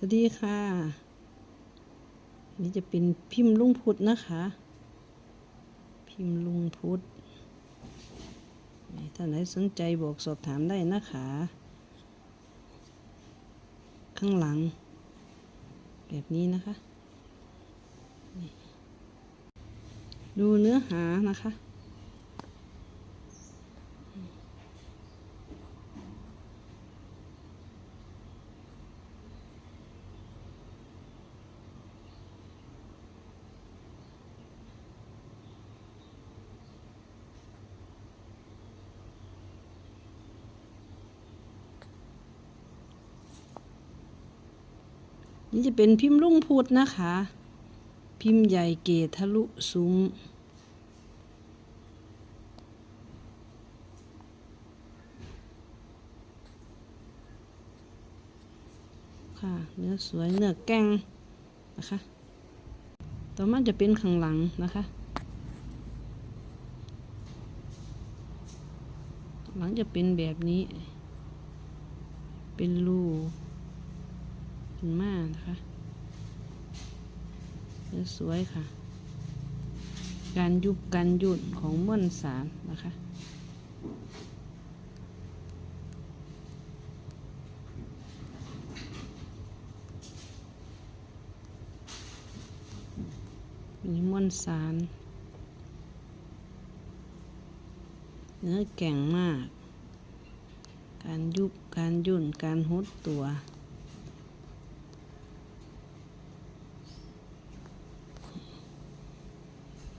สวัสดีค่ะ นี่จะเป็นพิมพ์ลุงพุทธนะคะ พิมพ์ลุงพุทธถ้าไหนสนใจบอกสอบถามได้นะคะ ข้างหลัง แบบนี้นะคะ ดูเนื้อหานะคะ นี่จะเป็นพิมพ์ลุ่งพุทธนะคะ พิมพ์ใหญ่เกตทะลุซุ้มค่ะ เนื้อสวยเนื้อแกงนะคะ ต่อมาจะเป็นข้างหลังนะคะ หลังจะเป็นแบบนี้ เป็นรู ขึ้นมานะคะสวยค่ะ การยุบการหยุดของม้วนสารนะคะมีม้วนสารเนื้อแก่งมาก การยุบการหยุ่นการหดตัว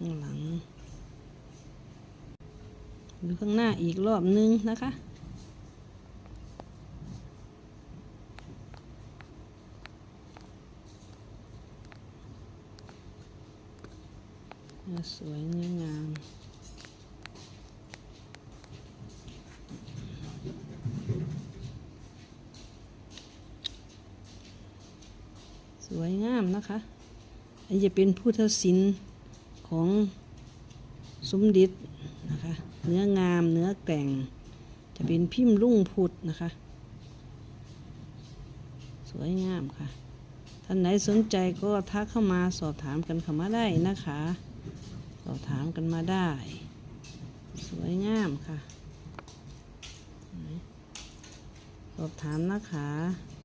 ข้างหลังดูข้างหน้าอีกรอบนึงนะคะสวยเงามสวยงามนะคะ อันนี้จะเป็นพุทธศิลป์ ของสมด็จนะคะเนื้องามเนื้อแก่ง จะเป็นพิมพ์ลุ่งพุทธนะคะ สวยงามค่ะ ท่านไหนสนใจก็ทักเข้ามาสอบถามกันเข้ามาได้นะคะ สอบถามกันมาได้ สวยงามค่ะ สอบถามนะคะ